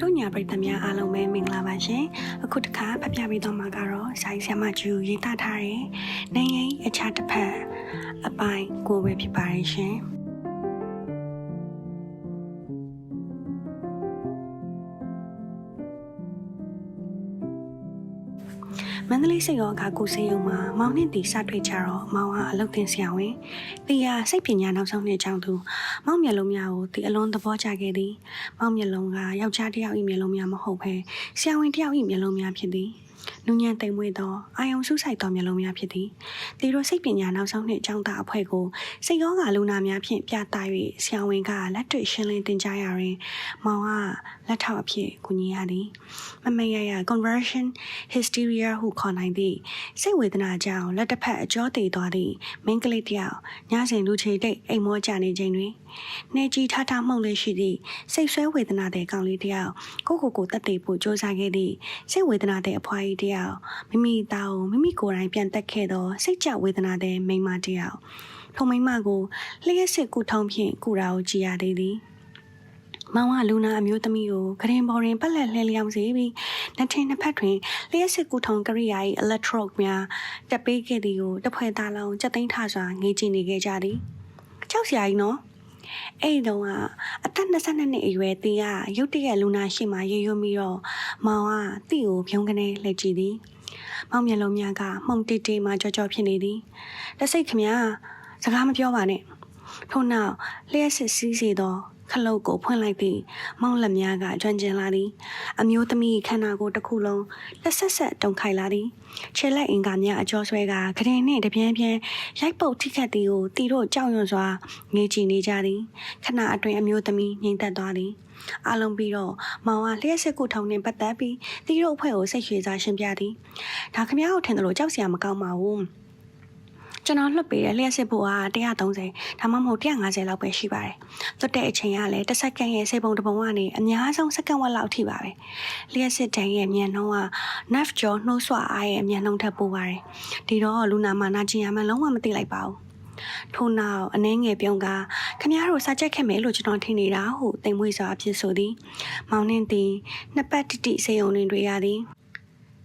တို့ညာပရိသတ်များအားလုံးပဲမင်္ဂလာပါရှင်အခုတစ်ခါဖတ်ပြပေးတော့မှာကတော့ဆိုင်ဆရာမကျူရေးသားထားတဲ့နိုင်ငံရေးအခြားတစ်ဖက်အပိုင်းကိုပဲဖြစ်ပါရဲ့ရှင် စိတ်ရောအခါကိုစေယုံမှာမောင်နှင့်တီစတွေ့ကြတော့မောင်ဟာအလုပ်တင်ဆရာဝန်တီယာစိတ်ပညာနောက်ဆုံးနှစ်ကျောင်းသူမောင်မျက်လုံးများကိုတီအလွန်သဘောကျခဲ့သည်မောင်မျက်လုံးကယောက်ျားတစ်ယောက်၏မျက်လုံးများမဟုတ်ဘဲဆရာဝန်တစ်ယောက်၏မျက်လုံးများဖြစ်သည် နူညံ့သိမ်မွေ့သောအာယုံစုဆိုင်သောမျက်လုံးများဖြစ်သည်တီတို့စိတ်ပညာနောက်ဆုံးနှစ်ကျောင်းသားအဖွဲ့ကိုစိတ်ရောဂါလူနာများဖြင့်ပြသ၍ဆရာဝန်ကလက်တွေ့ရှင်းလင်းသင်ကြားရာတွင်မောင်ကလက်ထောက်အဖြစ်ကူညီရသည်မမရရ conversion hysteria ဟုခေါ်နိုင်သည့်စိတ်ဝေဒနာကြောင့်လက်တစ်ဖက်အကျောတည်သွားသည့်မိန်းကလေးတစ်ယောက်ညစဉ်လူချေတိတ်အိမ်မောကြနေချိန်တွင်နေကြီးထထမှုန်လေးရှိသည့်စိတ်ဆွဲဝေဒနာတဲ့ကောင်လေးတစ်ယောက်ကိုကိုကိုတက်တည်ဖို့စ조사ခဲ့သည့်စိတ်ဝေဒနာတဲ့အဖွားကြီးတစ်ယောက်မိမိသားကိုမိမိကိုယ်တိုင်ပြန်တက်ခဲ့သောစိတ်ကြဝေဒနာတဲ့မိန်းမတစ်ယောက်ထုံမိန်းမကိုလျှက်စစ်ကူထုံးဖြင့်ကူတာကိုကြည်ရသေးသည်မောင်ကလူနာအမျိုးသမီးကိုဂရင်ပေါ်ရင်ပက်လက်လှဲလျောင်းစေပြီးနှစ်ထင်းနှစ်ဖက်တွင်လျှက်စစ်ကူထုံကရိယာ၏အလက်ထရော့များတက်ပေးခဲ့သည်ကိုတစ်ဖွဲ့သားလုံးစက်သိန်းထစွာငေးကြည့်နေခဲ့ကြသည်ကြောက်စရာကြီးနော် အဲ့ဒီတော့ကအသက်22နှစ်အရွယ်တီးကရုတ်တရက်လူနာရှိမှရေရွံ့ပြီးတော့မောင်ကတီ့ကိုဖြုံးကနေလှည့်ကြည့်သည်မောင်မျက်လုံးများကမှုန်တီတီမှကြောကြောဖြစ်နေသည်တစိတ်ခမစကားမပြောပါနဲ့ထို့နောက်လျှက်စစ်စည်းစေသော ခလုတ်ကိုဖွင့်လိုက်ပြီးမောင်လက်များကကျွမ်းကျင်လာသည်အမျိုးသမီးခန္ဓာကိုယ်တစ်ခုလုံးလက်ဆက်ဆက်တုန်ခိုင်လာသည်ခြေလက်အင်္ဂါများအကျော်ဆွဲကဂရင်နှင့်တပြင်းပြင်းရိုက်ပုတ်ထိခတ်သည်ကိုတီတို့ကြောက်ရွံ့စွာငေးကြည့်နေကြသည်ခဏအတွင်းအမျိုးသမီးငြိမ်သက်သွားသည်အလုံးပြီးတော့မောင်ကလျှက်စစ်ကူထုံနှင့်ပတ်သက်ပြီးတီတို့အဖွဲ့ကိုစိတ်ရွှေစားရှင်းပြသည်ဒါခမရကိုထင်တယ်လို့ကြောက်စရာမကောင်းပါဘူး ကျွန်တော်လွတ်ပေးတဲ့လျှက်စစ်ဖို့က130ဒါမှမဟုတ်150လောက်ပဲရှိပါတယ်။လွတ်တဲ့အချိန်ကလည်းတစ်စက္ကန့်ရဲ့စေပုံတစ်ပုံကနေအများဆုံးစက္ကန့်ဝက်လောက်ထိပါပဲ။လျှက်စစ်တန်ရဲ့မြန်နှုန်းက nerve jaw နှိုးဆွအားရဲ့မြန်နှုန်းထက်ပိုပါတယ်။ဒီတော့လူနာမာနာကျင်ရမှလုံးဝမသိလိုက်ပါဘူး။ထို့နောက်အနှဲငယ်ပြုံးကခမည်းတော်စာချက်ခဲ့မယ်လို့ကျွန်တော်ထင်နေတာဟုတိမ်မွေးစွာအဖြစ်ဆိုသည်။မောင်နှင်းသည်နှစ်ပတ်တိတိစေယုံတွင်တွေ့ရသည်။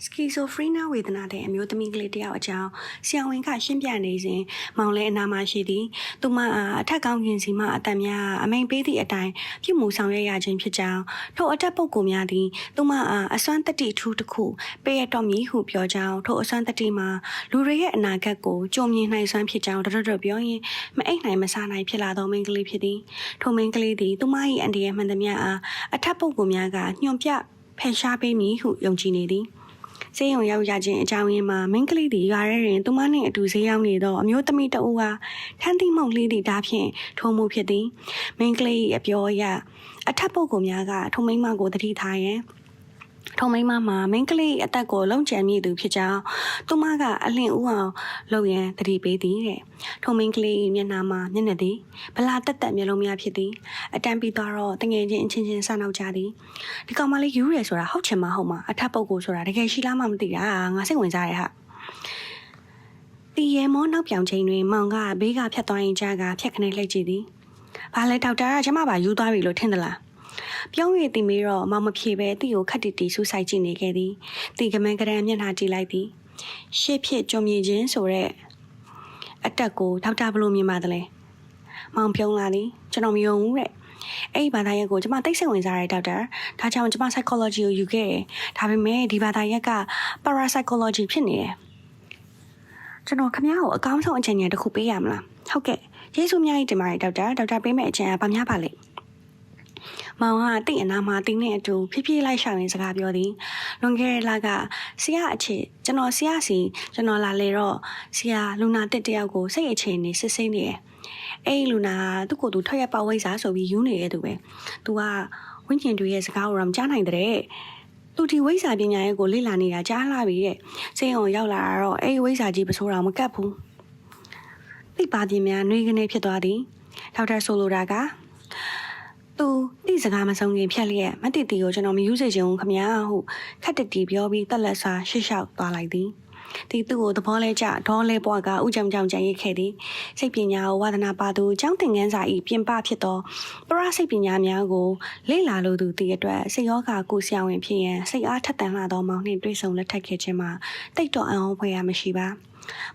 စကီဆိုဖရီနာဝေဒနာတဲ့အမျိုးသမီးကလေးတစ်ယောက်အကြောင်းဆရာဝန်ကရှင်းပြနေစဉ်မောင်လည်းအနာမရှိသည်သူမအားအထက်ကောင်းကင်စီမှအတန်များအမိန်ပေးသည့်အတိုင်းပြုမှုဆောင်ရွက်ရခြင်းဖြစ်ကြောင်းထို့အထက်ပုဂ္ဂိုလ်များသည်သူမအားအစွမ်းတတိထူးတစ်ခုပေးရတော့မည်ဟုပြောကြောင်းထို့အစွမ်းတတိမှာလူတွေရဲ့အနာဂတ်ကိုကြုံမြင်နိုင်စွမ်းဖြစ်ကြောင်းတရတော်ပြောရင်မအိတ်နိုင်မစားနိုင်ဖြစ်လာသောမိန်းကလေးဖြစ်သည်ထိုမိန်းကလေးသည်သူမ၏အန်ဒီရဲ့မှန်သမျှအားအထက်ပုဂ္ဂိုလ်များကညွန်ပြဖယ်ရှားပေးမည်ဟုယုံကြည်နေသည် စေယုံရောက်ရခြင်းအကြောင်းရင်းမှာမင်းကလေးသည်ရွာရဲတွင်သူမနှင့်အတူဈေးရောက်နေသောအမျိုးသမီးတဦးဟာထန်းသီးမှုန်လေးသည့်ဓာဖြင့်ထုံမှုဖြစ်သည်မင်းကလေး၏အပြောအရအထက်ပုဂ္ဂိုလ်များကထုံမိန်းမကိုတတိထားရန် ထုံမိန်းမမှာမင်းကလေးအသက်ကိုလုံခြံမိသူဖြစ်ကြောင်းသူမကအလင့်ဦးအောင်လုပ်ရန်တတိပေးသည်တဲ့ထုံမင်းကလေးမျက်နှာမှာမျက်နှာသည်ဗလာတက်တက်မျက်လုံးများဖြစ်သည်အတန်းပြီးသွားတော့တငယ်ချင်းအချင်းချင်းစနောက်ကြသည်ဒီကောင်မလေးယူရဲဆိုတာဟုတ်ချင်မဟုတ်မှာအထက်ပုဂ္ဂိုလ်ဆိုတာတကယ်ရှိလားမှမသိတာငါစိတ်ဝင်စားတယ်ဟာတီရဲမောနောက်ပြောင်ချိန်တွင်မောင်ကဘေးကဖြတ်သွားရင်ကြားကဖြတ်ခနဲ့လှည့်ကြည့်သည်ဘာလဲဒေါက်တာကကျမပါယူသွားပြီလို့ထင်သလား ပြောင်းရည်တင်ပြီးတော့မောင်မဖြေပဲတီကိုခတ်တီတီဆူဆိုင်ကြည့်နေခဲ့သည်တီကမန်ကရန်မျက်နှာကြည့်လိုက်သည်ရှေ့ဖြစ်ကြုံမြင်ခြင်းဆိုတဲ့အတက်ကိုဒေါက်တာဘလို့မြင်ပါသလဲမောင်ပြုံးလာသည်ကျွန်တော်မယုံဘူးတဲ့အဲ့ဒီဘာသာရပ်ကိုကျွန်မသိစိတ်ဝင်စားတဲ့ဒေါက်တာဒါကြောင့်ကျွန်မ psychology ကိုယူခဲ့တယ်ဒါပေမဲ့ဒီဘာသာရပ်က parapsychology ဖြစ်နေတယ်ကျွန်တော်ခမ ्या ကိုအကောင်းဆုံးအချိန်ကြီးတစ်ခုပေးရမလားဟုတ်ကဲ့ယေရှုမြတ်ကြီးတင်ပါတယ်ဒေါက်တာဒေါက်တာပေးမယ့်အချိန်ကဘာများပါလဲ မောင်ကတိတ်အနာမှာတင်းနဲ့အတူဖြည်းဖြည်းလိုက်ရှောင်ရင်စကားပြောသည်လွန်ခဲ့တဲ့လကဆရာအချစ်ကျွန်တော်ဆရာစီကျွန်တော်လာလေတော့ဆရာလူနာတက်တယောက်ကိုစိတ်အခြေအနေစစ်ဆေးနေတယ်အဲ့ဒီလူနာကသူ့ကိုယ်သူထွက်ရပဝိဇ္ဇာဆိုပြီးယူနေတဲ့သူပဲသူကဝင်းကျင်တွေရဲ့စကားကိုတော့မကြားနိုင်တဲ့သူဒီဝိဇ္ဇာပညာရဲ့ကိုလေ့လာနေတာကြားလာပြီတဲ့စိတ်အောင်ရောက်လာတော့အဲ့ဒီဝိဇ္ဇာကြီးပစိုးတော်မကတ်ဘူးသိပါပြင်းများနှွေးကနေဖြစ်သွားသည်ဒေါက်တာဆိုလိုတာက သူတိစကားမဆုံးခင်ဖြတ်လျက်မတိတီကိုကျွန်တော်မယူစေချင်ဘူးခမညာဟုခက်တတီပြောပြီးတက်လက်စွာရှစ်လျှောက်သွားလိုက်သည်ဒီသူ့ကိုသဘောလဲကျဒေါ်လဲပွားကဥကြံကြောင်ကြံရစ်ခဲ့သည်စိတ်ပညာကိုဝါသနာပါသူကျောင်းသင်ခန်းစာဤပြင်ပဖြစ်သောပရစိတ်ပညာများကိုလေ့လာလိုသူတည်အတွက်စိတ်ရောဂါကိုဆရာဝန်ဖြစ်ရန်စိတ်အားထက်သန်လာသောမောင်နှင့်တွေ့ဆုံလက်ထပ်ခဲ့ခြင်းမှာတိတ်တော်အံ့ဩဖွယ်ရမရှိပါ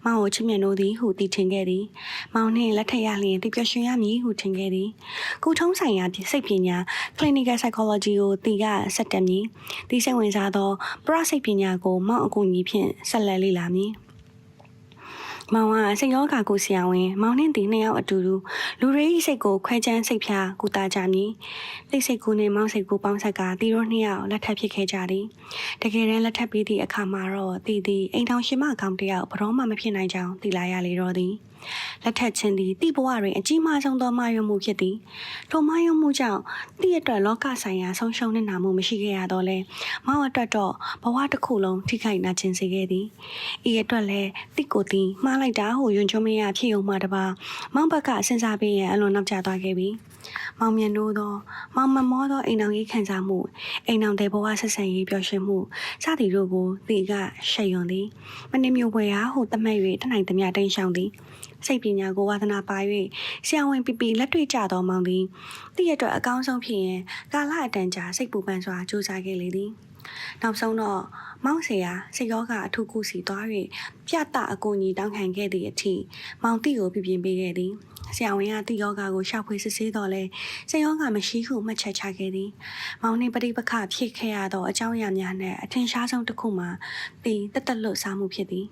မောင်ကိုချစ်မြတ်နိုးသည်ဟုတည်ထင်ခဲ့သည်မောင်နှင့်လက်ထက်ရလျင်တည်ပျော်ရွှင်ရမည်ဟုထင်ခဲ့သည်ကုထုံးဆိုင်ရာစိတ်ပညာ clinical psychology ကိုတည်ကဆက်တက်မည်ဒီစိတ်ဝင်စားသောပရစိတ်ပညာကိုမောင်အကူအညီဖြင့်ဆက်လက်လေ့လာမည် မောင်ကစိတ်ရောဂါကိုဆရာဝန်မောင်နှင့်တီနှစ်ယောက်အတူတူလူတွေ၏စိတ်ကိုခွဲခြမ်းစိတ်ဖြာကူတာကြမည်တိတ်စိတ်ကိုနဲ့မောင်စိတ်ကိုပေါင်းဆက်ကတီတို့နှစ်ယောက်လက်ထပ်ဖြစ်ခဲ့ကြသည်တကယ်တမ်းလက်ထပ်ပြီးသည့်အခါမှာတော့တီတီအိမ်ထောင်ရှင်မကောင်တယောက်ဘရောမှမဖြစ်နိုင်ကြောင်းသိလာရလေတော့သည်လက်ထက်ချင်းသည်တိဘဝတွင်အကြီးမားဆုံးသောမာယုံမှုဖြစ်သည်ထိုမာယုံမှုကြောင့်တိအတွက်လောကဆိုင်ရာဆုံးရှုံးနေနာမှုမရှိခဲ့ရတော့လဲမောင်အတွက်တော့ဘဝတစ်ခုလုံးထိခိုက်နာကျင်စေခဲ့သည်ဤအတွက်လည်းတိကိုသည်မှားလိုက်တာဟုယွန်ချုံမရဖြစ်ုံမှတပါမောင်ဘက်ကစဉ်းစားပြီးရင်အလွန်နောက်ကျသွားခဲ့ပြီမောင်မြတ်နိုးသောမောင်မမောသောအိမ်အောင်ရေးခံစားမှုအိမ်အောင်တဲ့ဘဝဆက်ဆံရေးပျော်ရွှင်မှုစသည်တို့ကိုတိကရှက်ယွန်သည်မနှမျိုးပွဲရာဟုတတ်မှတ်၍တနိုင်သမျှတိန်ရှောင်သည်စိတ်ပညာကိုဝါသနာပါ၍ဆရာဝန်ပီပီလက်တွေ့ကြသောမောင်သည်တည့်ရအတွက်အကောင်းဆုံးဖြစ်ရင်ကာလအတန်ကြာစိတ်ပူပန်စွာကြိုးစားခဲ့လေသည် နောက်ဆုံးတော့မောင်ဆရာစိတ်ရောဂါအထုခုစီသွား၍ပြတအကူကြီးတောင်းခံခဲ့သည့်အထိမောင်တိကိုပြပြင်းပေးခဲ့သည်ဆရာဝန်ကတိယောဂါကိုရှောက်ဖွေစစ်ဆေးတော့လဲစိတ်ယောဂါမရှိဟုမှတ်ချက်ချခဲ့သည်မောင်နှင့်ပဋိပက္ခဖြစ်ခဲ့ရသောအကြောင်းအရာများနဲ့အထင်ရှားဆုံးတစ်ခုမှာတီတက်တက်လွတ်စားမှုဖြစ်သည်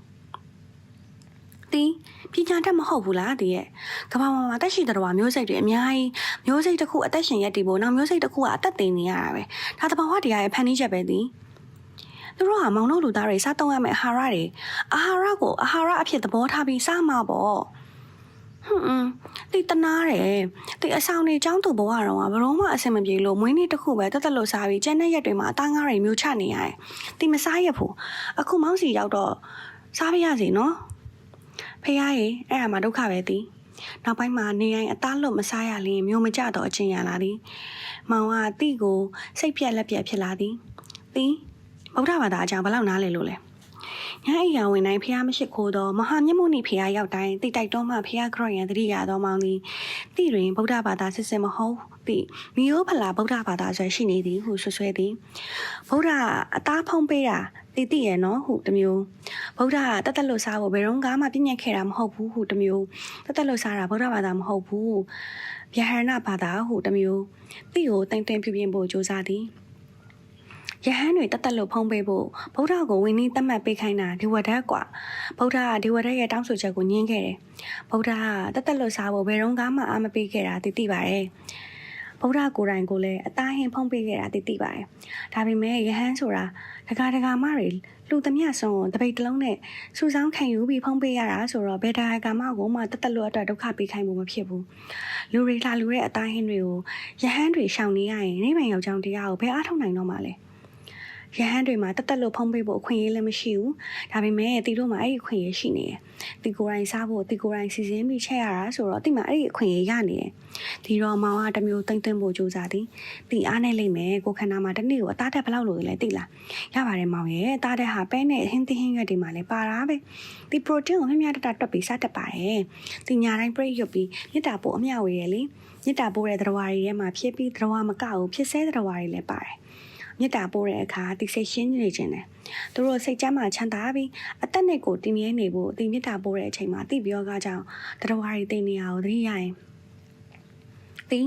တီပညာတတ်မဟုတ်ဘူးလားတည်းရဲ့ကဘာမှာတက်ရှိတော်မျိုးစိတ်တွေအများကြီးမျိုးစိတ်တစ်ခုအသက်ရှင်ရက်တည်ဖို့နောက်မျိုးစိတ်တစ်ခုကအသက်သိနေရတာပဲဒါတဘာဝတရားရဲ့ဖန်တီးချက်ပဲသည်သူတို့ဟာမောင်တို့လူသားတွေစားသုံးရမယ့်အာဟာရတွေအာဟာရကိုအာဟာရအဖြစ်သဘောထားပြီးစားမှာပေါ့ဟွန်းတီတနာတယ်တီအဆောင်နေចောင်းသူဘဝတော့ဘလုံးမအဆင်မပြေလို့မွေးနေ့တစ်ခုပဲတက်တက်လို့စားပြီးကျန်တဲ့ရက်တွေမှာအသားငါးတွေမျိုးချနေရတယ်တီမစားရဖို့အခုမောင်စီရောက်တော့စားပြရစီနော် ဖះရေအဲ့ဒါမှဒုက္ခပဲတီနောက်ပိုင်းမှာနေရင်အသားလွတ်မစားရလျင်မျိုးမကြတော့အချင်းရလာသည်မောင်ကတီကိုစိတ်ပြက်လက်ပြက်ဖြစ်လာသည်တီဗုဒ္ဓဘာသာအကြောင်းဘယ်လောက်နားလဲလို့လဲညအိယာဝင်တိုင်းဖះမရှိခိုးသောမဟာမြတ်မုန်ိဖះရောက်တိုင်းတိတိုက်တော်မှဖះခရစ်ယန်တတိယတော်မောင်သည်တိတွင်ဗုဒ္ဓဘာသာစစ်စစ်မဟုတ်တိမိယောဖလာဗုဒ္ဓဘာသာဆိုရှိနေသည်ဟုဆွဆွဲသည်ဗုဒ္ဓအသားဖုံးပေးတာ တိတိရဲ့နော်ဟုတမျိုးဗုဒ္ဓကတသက်လို့စားဖို့ဘယ်တော့မှပြည့်ညက်ခဲ့တာမဟုတ်ဘူးဟုတမျိုးတသက်လို့စားတာဗုဒ္ဓဘာသာမဟုတ်ဘူးဗျာဟရဏဘာသာဟုတမျိုးတိကိုတင်တင်ပြပြဖို့ကြိုးစားသည်ယဟန်တွေတသက်လို့ဖုံးပေးဖို့ဗုဒ္ဓကိုဝင်းနီးတတ်မှတ်ပေးခိုင်းတာဒီဝဒတ်ကွာဗုဒ္ဓကဒီဝဒတ်ရဲ့တောင်းဆိုချက်ကိုညှင်းခဲ့တယ်ဗုဒ္ဓကတသက်လို့စားဖို့ဘယ်တော့မှအာမပေးခဲ့တာသိသိပါတယ် ဗုဒ္ဓကိုယ်တိုင်ကိုလည်းအသားဟင်ဖုံးပေးခဲ့တာသိသိပါတယ်ဒါပေမဲ့ယဟန်ဆိုတာဒကာဒကာမတွေလူသမျှဆုံးတပိတ်တလုံးနဲ့စူဆောင်းခံယူပြီးဖုံးပေးရတာဆိုတော့ဘယ်ဒကာကာမကိုမှတသက်လို့အတွက်ဒုက္ခပေးခိုင်းမှုမဖြစ်ဘူးလူတွေလာလူတဲ့အသားဟင်တွေကိုယဟန်တွေရှောင်နေရရင်နေမယောက်ျောင်းတရားကိုဘယ်အားထုတ်နိုင်တော့မှလဲရဟန်းတွေမှာတက်တက်လို့ဖုံးပေးဖို့အခွင့်အရေးလည်းမရှိဘူးဒါပေမဲ့တီတို့မှာအဲ့ဒီအခွင့်အရေးရှိနေတယ်တီကိုယ်တိုင်စားဖို့တီကိုယ်တိုင်စီစဉ်ပြီးချက်ရတာဆိုတော့တီမှာအဲ့ဒီအခွင့်အရေးရနေတယ် ဒီတော့မောင်ကတမျိုးတိမ့်သိမ့်ဖို့ကြိုးစားသည်တီအားနဲ့လိမ့်မယ်ကိုခန္ဓာမှာတစ်နေ့ကိုအသားတက်ဘယ်လောက်လို့လဲသိလားရပါတယ်မောင်ရဲ့အသားတက်ဟာပဲနဲ့ဟင်းသင်းဟင်းရွက်တွေမှာလည်းပါတာပဲဒီ protein ကိုမြမြတတတွက်ပြီးစားတတ်ပါတယ်တီညာတိုင်းပြည့်ရွတ်ပြီးမြစ်တာပို့အမျှဝေရလေမြစ်တာပို့တဲ့သတ္တဝါတွေထဲမှာဖြစ်ပြီးသတ္တဝါမကဘူးဖြစ်ဆဲသတ္တဝါတွေလည်းပါတယ်မေတ္တာပို့တဲ့အခါတိစိတ်ရှင်းနေခြင်းတယ်သူတို့စိတ်ကြမ်းမှချမ်းသာပြီးအသက်နဲ့ကိုတည်မြဲနေဖို့ဒီမေတ္တာပို့တဲ့အချိန်မှာတိပြောကားကြောင့်တရားဝါရီတိတ်နေရအောင်သတိရရင် တီး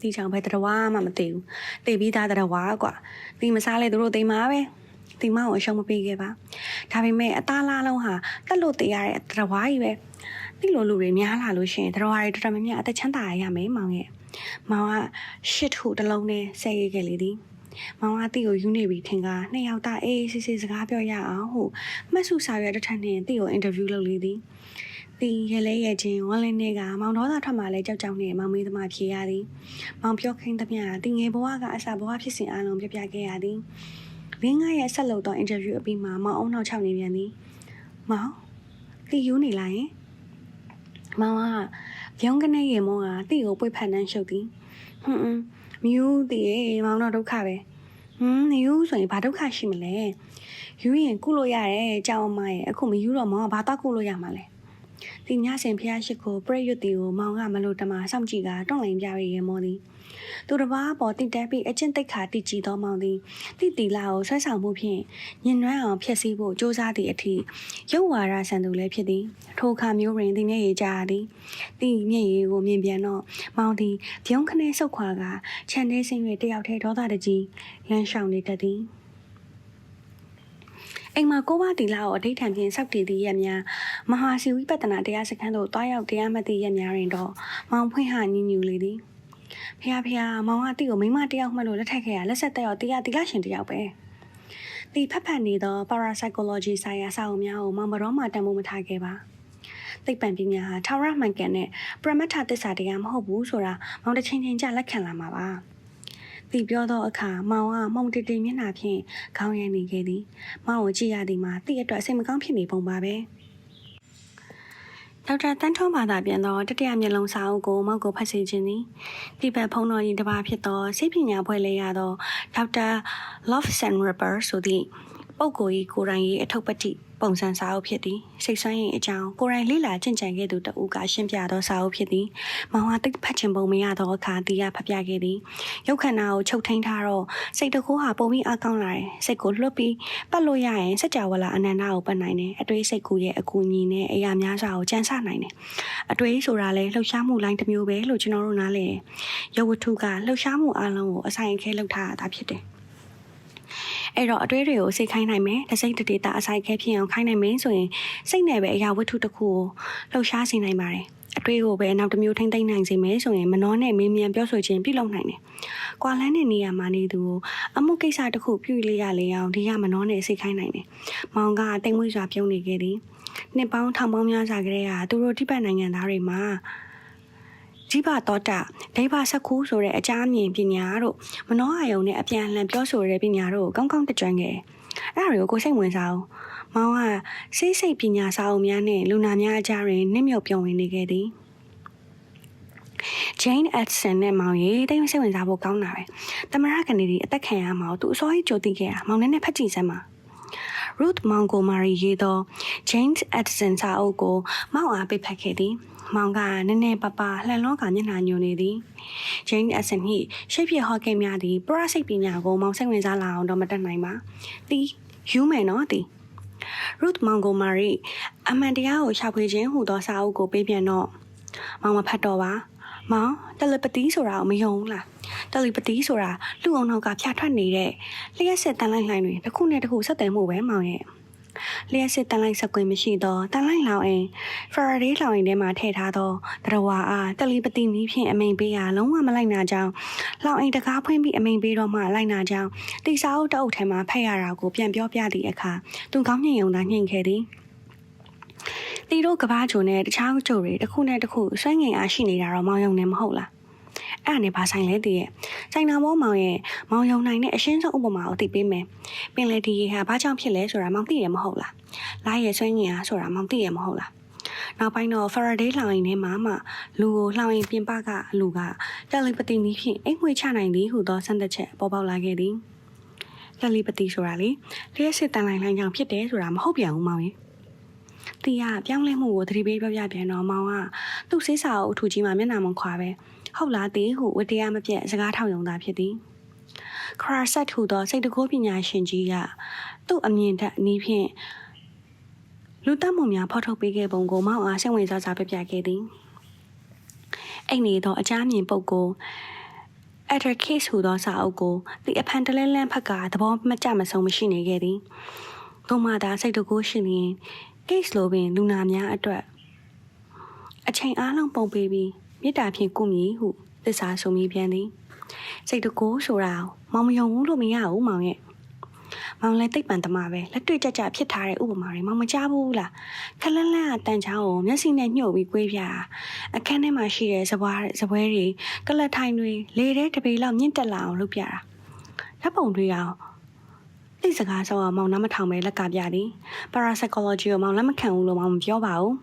ဒီကြောင့်ပဲတရားဝါမှမသိဘူးသိပြီးသားတရားဝါကွာဒီမစားလဲသူတို့သိမှာပဲဒီမောင်ကိုအရှုံးမပေးခဲ့ပါဒါပေမဲ့အသားလားလုံးဟာတက်လို့တည်ရတဲ့တရားဝါကြီးပဲဒီလိုလူတွေများလာလို့ရှိရင်တရားဝါတွေတော်တော်များများအသက်ချမ်းသာရမယ်မောင်ရဲ့မောင်ကရှစ်ခုတစ်လုံးနဲ့ဆဲရဲခဲ့လေသည်မောင်ကတီကိုယူနေပြီထင်ကနှစ်ယောက်သားအေးစစ်စစ်စကားပြောရအောင်ဟုမှတ်စုစာရွက်တစ်ထပ်နဲ့တီကိုအင်တာဗျူးလုပ်လေသည် တီရဲလဲရဲချင်းဝမ်းလင်းနေကမောင်တော်သားထွက်မှလဲကြောက်ကြောက်နဲ့မောင်မေးသမားဖြေရသည်မောင်ပြောခင်းသမျှတီငယ်ဘဝကအစာဘဝဖြစ်စဉ်အလုံးပြပြခဲ့ရသည်လင်းငါရဲ့ဆက်လုပ်သောအင်တာဗျူးအပြီးမှာမောင်အောင်နောက်ချောက်နေပြန်သည်မောင်တီယူနေလာရင်မောင်ကပြောင်းကနေရေမောကတီကိုပွေဖက်နှန်းရှုပ်သည်ဟွန်းမြူးတည်ရေမောင်တော့ဒုက္ခပဲဟွန်းနေဦးဆိုရင်ဘာဒုက္ခရှိမလဲယူရင်ကုလို့ရတယ်ကြောင်မရဲ့အခုမယူတော့မောင်ကဘာတော့ကုလို့ရမှာလဲ ဒီညစင်ဖះရှိကိုပြည့်ရွတ်တီကိုမောင်ကမလို့တမစောင့်ကြည့်ကတွန့်လိန်ပြရရေမောသည်သူတစ်ပါးပေါ်တိတက်ပြီးအချင်းတိတ်ခါတိကြည်သောမောင်သည်တိတီလာကိုဆွဲဆောင်မှုဖြင့်ညင်နွမ်းအောင်ဖျက်ဆီးဖို့စ조사သည့်အထိရုပ်ဝါဒဆန်သူလည်းဖြစ်သည်ထိုအခါမျိုးတွင်သည်မျက်ရည်ကျသည်တိမျက်ရည်ကိုမြင်ပြန်တော့မောင်သည်ပြုံးခနဲဆုတ်ခွာကခြံထဲဆင်း၍တယောက်တည်းဒေါသတကြီးလမ်းလျှောက်နေတတ်သည် အိမ်မှာကိုမတီလာကိုအဋိဌံဖြင့်စောက်တည်သည့်ရက်များမဟာစီဝိပဿနာတရားစခန်းသို့တွားရောက်တရားမှတ်သည့်ရက်များတွင်တော့မောင်ဖွင့်ဟညင်ညူလေသည်ဖះဖះမောင်ကတီကိုမိမတယောက်မှတ်လို့လက်ထက်ခဲ့ရလက်ဆက်တက်ရောတရားတီလာရှင်တယောက်ပဲတီဖက်ဖက်နေသော parapsychology ဆိုင်ရာစာအုပ်များကိုမောင်ဘတော်မှတန်ဖိုးမထားခဲ့ပါသိပ္ပံပညာဟာထာဝရမှန်ကန်တဲ့ပရမတ္ထသစ္စာတရားမဟုတ်ဘူးဆိုတာမောင်တစ်ချိန်ချင်းကြလက်ခံလာမှာပါ။ တီပြောသောအခါမောင်ကမုံတီတီမျက်နှာဖြင့်ခေါင်းရမ်းနေခဲ့သည်။မောင်ကိုကြည့်ရသည်မှာတီအတွက်စိတ်မကောင်းဖြစ်နေပုံပါပဲ။ဒေါက်တာတန်းထုံးဘာသာပြန်သောတတိယမျက်လုံးစာအုပ်ကိုမောက်ကိုဖတ်စီခြင်းသည်တိဘက်ဖုံတော်ကြီးတစ်ပါးဖြစ်သောစိတ်ပညာဖွဲ့လဲရသောဒေါက်တာ Love San Ripper ဆိုသည့်ပုဂ္ဂိုလ်ကြီးကိုယ်တိုင်ရေးအထုပ်ပတ္တိ ပုံစံစာအုပ်ဖြစ်သည်စိတ်ဆွမ်းရင်အကြောင်းကိုယ်တိုင်လေ့လာကျင့်ကြံခဲ့သူတဦးကရှင်းပြသောစာအုပ်ဖြစ်သည်မောင်ဟာတိတ်ဖတ်ချင်ပုံမရသောအခါတီးရဖတ်ပြခဲ့သည်ရုပ်ခန္ဓာကိုချုပ်ထိန်ထားတော့စိတ်တကူးဟာပုံပြီးအကောင်းလာတယ်စိတ်ကိုလွတ်ပြီးပတ်လို့ရရင်စัจ java လာအနန္တကိုပတ်နိုင်တယ်အတွေးစိတ်ကူရဲ့အကူအညီနဲ့အရာများစွာကိုကြံစနိုင်တယ်အတွေးဆိုတာလဲလှုပ်ရှားမှုလိုင်းတစ်မျိုးပဲလို့ကျွန်တော်တို့နားလည်တယ်ရုပ်ဝတ္ထုကလှုပ်ရှားမှုအလုံးကိုအဆိုင်အခဲလုပ်ထားတာဖြစ်တယ် အဲ့တော့အတွေးတွေကိုစိတ်ခိုင်းနိုင်မယ်တစ်စိတ်တစ်ဒေတာအဆိုင်ခဲဖြစ်အောင်ခိုင်းနိုင်မယ်ဆိုရင်စိတ်နဲ့ပဲအရာဝတ္ထုတစ်ခုကိုလှုပ်ရှားစေနိုင်ပါတယ်အတွေးကိုပဲနောက်တစ်မျိုးထိမ့်သိမ့်နိုင်စေမယ်ဆိုရင်မနှောနဲ့မေးမြန်းပြောဆိုခြင်းပြုလုပ်နိုင်တယ်။ကွာလန်းတဲ့နေရာမှာနေသူကိုအမှုကိစ္စတစ်ခုပြုလေရလေအောင်ဒီကမနှောနဲ့စိတ်ခိုင်းနိုင်တယ်။မောင်ကတိမ်မွေးစွာပြုံးနေခဲ့သည်။နှစ်ပေါင်းထောင်ပေါင်းများစွာကလေးကသူတို့တိပတ်နိုင်ငံသားတွေမှာ ជីဘတော်တာဒိဗစကူဆိုတဲ့အကြအမြင်ပညာတို့မနှောအာယုံနဲ့အပြန်အလှန်ပြောဆိုတဲ့ပညာတို့ကိုကောင်းကောင်းတကြွခဲ့။အဲ့ဒါတွေကိုကိုစိတ်ဝင်စားအောင်မောင်ကစိတ်စိတ်ပညာစာအုပ်များနဲ့လူနာများအကြားတွင်နစ်မြုပ်ပြုံဝင်နေခဲ့သည် Jane Edson နဲ့မောင်ရီတိတ်စိတ်ဝင်စားဖို့ကောင်းတာပဲ။တမရကနေဒီအသက်ခံရမှာသူအစောကြီးကြိုသိခဲ့တာမောင်နဲ့နဲ့ဖတ်ကြည့်စမ်းပါ။ Ruth Montgomery ရေးသော James Edson စာအုပ်ကိုမောင်အားပေးဖတ်ခဲ့သည်။မောင်ကနည်းနည်းပပလှန်လောကမျက်နှာညွန်နေသည်။ Jane Edson ၏ရှိပ်ဖြစ်ဟော့ကိများသည်ပရစိတ်ပညာကိုမောင်စိတ်ဝင်စားလာအောင်တော့မတတ်နိုင်ပါ။သည်ယူမယ်နော်သည် Ruth Montgomery အမှန်တရားကိုရှာဖွေခြင်းဟူသောစာအုပ်ကိုပေးပြန်တော့မောင်မဖတ်တော့ပါ မောင်တယ်လီပတီဆိုတာကိုမယုံဘူးလားတယ်လီပတီဆိုတာလူအောင်နောက်ကဖြာထွက်နေတဲ့လျှက်စစ်တန်လိုက်လှိုင်းတွေတစ်ခုနဲ့တစ်ခုဆက်သွယ်မှုပဲမောင်ရဲ့လျှက်စစ်တန်လိုက်စကွင်မရှိတော့တန်လိုက်လောင်အိမ်ဖရာဒေးလောင်အိမ်ထဲမှာထည့်ထားသောတရဝါအားတယ်လီပတီနည်းဖြင့်အမိန်ပေးရလုံးဝမလိုက်နာကြောင်းလောင်အိမ်တကားဖွင့်ပြီးအမိန်ပေးတော့မှလိုက်နာကြောင်းတိစာအုပ်တအုပ်ထဲမှာဖက်ရတာကိုပြန်ပြောပြသည့်အခါသူကောင်းညင်ယုံသာညှိခဲ့သည် တီတို့ကဘာချိုနဲ့တခြားချိုတွေတစ်ခုနဲ့တစ်ခုဆွဲငင်အားရှိနေတာတော့မောင်ယုံနေမဟုတ်လားအဲ့ဒါနဲ့ဘာဆိုင်လဲတည်ရဲ့ဆိုင်နာမောမောင်ရဲ့မောင်ယုံနိုင်တဲ့အရှင်းဆုံးဥပမာကိုသိပေးမယ်ပင်လေဒီရေဟာဘာကြောင့်ဖြစ်လဲဆိုတာမောင်သိရမဟုတ်လားလာရဲ့ဆွဲငင်အားဆိုတာမောင်သိရမဟုတ်လားနောက်ပိုင်းတော့ Faraday လှောင်အိမ်ထဲမှာမှလူကိုလှောင်အိမ်ပြင်ပကလူကတယ်လီပတီနည်းဖြင့်အိမ်ငွေချနိုင်သည်ဟုသောစံသက်ချက်ပေါ်ပေါက်လာခဲ့သည်တယ်လီပတီဆိုတာလေလျှက်စစ်တန်လိုင်းလိုင်းကြောင့်ဖြစ်တယ်ဆိုတာမဟုတ်ပြန်ဘူးမောင်ရဲ့ တီးကပြောင်းလဲမှုကိုသတိပေးပြောပြပြန်တော့မောင်ကသူ့စိတ်စာအုပ်အထူကြီးမှာမျက်နှာမခွာပဲဟုတ်လားတီးဟုဝတ္တရားမပြတ်စကားထောက်ယုံတာဖြစ်သည်ခရာဆက်ထူသောစိတ်တကိုးပညာရှင်ကြီးကသူ့အမြင်ထက်အနည်းဖြင့်လူတက်မှုများဖော်ထုတ်ပေးခဲ့ပုံကိုမောင်အားစိတ်ဝင်စားစွာပြပြခဲ့သည်အဲ့နေသောအကြမ်းမြင်ပုဂ္ဂိုလ် Ether Case ဟူသောစာအုပ်ကိုဒီအဖန်တလဲလန်းဖက်ကသဘောမကျမဆုံးမရှိနေခဲ့သည်။သို့မှသာစိတ်တကူရှိရင် case လိုပင်လူနာများအတွက်အချိန်အားလုံးပုံပေးပြီးမေတ္တာဖြင့်ကုမည်ဟုသစ္စာဆိုမိပြန်သည်။စိတ်တကူဆိုတာမောင်မယုံဘူးလို့မရဘူးမောင်ရဲ့။မောင်လည်းတိတ်ပန်တမပဲလက်တွေ့ကြကြဖြစ်ထားတဲ့ဥပမာတွေမောင်မကြားဘူးလား။ခလန်းလန်းကတန်ချောင်းကိုမျက်စိနဲ့ညှို့ပြီးကွေးပြ။အခန်းထဲမှာရှိတဲ့စပွားစပွဲတွေကလတ်ထိုင်တွေလေထဲတပေလောက်မြင့်တက်လာအောင်လုပ်ပြတာ။ဓာတ်ပုံတွေအောင် တိစကားဆောအောင်မောင်နှမထောင်ပဲလက်ကပြသည် parapsychology ကိုမောင်လက်မခံဘူးလို့မောင်မပြောပါဘူး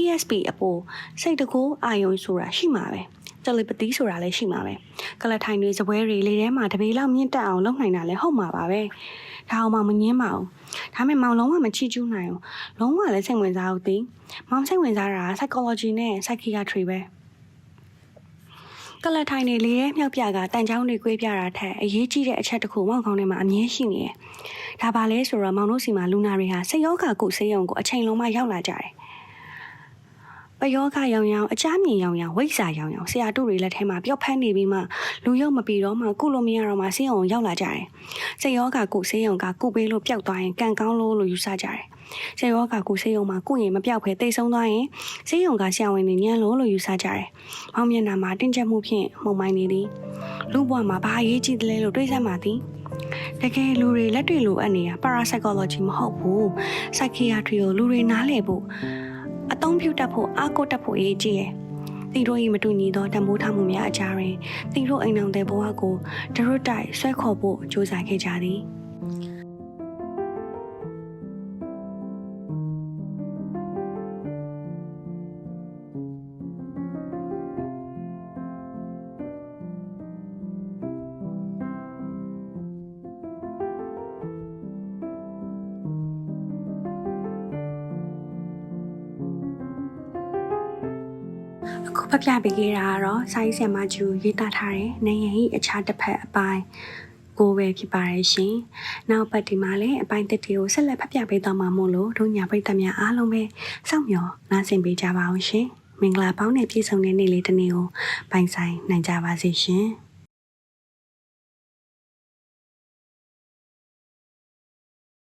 ESP အပေါ်စိတ်တကူအာယုံဆိုတာရှိမှာပဲ telepathy ဆိုတာလည်းရှိမှာပဲကလထိုင်တွေစပွဲတွေလေထဲမှာတပေလောက်မြင့်တက်အောင်လုပ်နိုင်တာလည်းဟုတ်မှာပါပဲဒါအောင်မောင်မငင်းပါဘူးဒါပေမဲ့မောင်လုံးဝမချီကျူးနိုင်ဘူးလုံးဝလည်းစိတ်ဝင်စားဘူးသိမောင်စိတ်ဝင်စားတာ psychology နဲ့ psychiatry ပဲ ကလထိုင်နေလေရဲ့မြောက်ပြကတန်ချောင်းတွေကိုပြတာထက်အရေးကြီးတဲ့အချက်တစ်ခုမောင်ကောင်းထဲမှာအမြဲရှိနေတယ်ဒါပါလဲဆိုတော့မောင်တို့စီမှာလူနာတွေဟာစိတ်ယောဂကုဆေးရုံကိုအချိန်လုံးမှရောက်လာကြတယ်ပယောဂရောင်ရောင်အချားမြင်ရောင်ရောင်ဝိဇ္ဇာရောင်ရောင်ဆရာတို့တွေလက်ထဲမှာပျောက်ဖမ်းနေပြီးမှလူရုပ်မပြီးတော့မှကုလို့မရတော့မှဆေးရုံရောက်လာကြတယ်။စိတ်ယောဂကုဆေးရုံကကုပေးလို့ပျောက်သွားရင်ကံကောင်းလို့လို့ယူဆကြတယ်။ စိတ်ယောဂကုဆေးရုံမှာကုရင်မပျောက်ဖဲတိတ်ဆုံးသွားရင်ဆေးရုံကဆရာဝန်တွေညံလို့လို့ယူဆကြတယ်။မောင်မျက်နှာမှာတင်းကျပ်မှုဖြင့်မှုံမိုင်းနေသည်။လူဘဝမှာဘာအရေးကြီးတယ်လဲလို့တွေးစမ်းပါသည်။တကယ်လူတွေလက်တွေ့လိုအပ်နေတာ parapsychology မဟုတ်ဘူး။ psychiatry ကိုလူတွေနားလည်ဖို့အသုံးပြုတတ်ဖို့အားကိုးတတ်ဖို့အရေးကြီးတယ်။တီတို့၏မတူညီသောတံပိုးထားမှုများအကြားတွင်တီတို့အိမ်အောင်တဲ့ဘဝကိုတရွတ်တိုက်ဆွဲခေါ်ဖို့ကြိုးစားခဲ့ကြသည်။ ဖတ်ပြပေးခဲ့တာကတော့စာရေးဆရာမကျူရေးသားထားတဲ့နိုင်ငံ၏အခြားတစ်ဖက်အပိုင်းကိုပဲဖြစ်ပါတယ်ရှင်။နောက်ပတ်ဒီမှာလည်းအပိုင်းတစ်တီကိုဆက်လက်ဖတ်ပြပေးသွားမှာမို့လို့တို့ညာပရိသတ်များအားလုံးပဲစောင့်မျှော်နားဆင်ပေးကြပါအောင်ရှင်။မင်္ဂလာပေါင်းနဲ့ပြည့်စုံတဲ့နေ့လေးတစ်နေ့ကိုပိုင်ဆိုင်နိုင်ကြပါစေရှင်။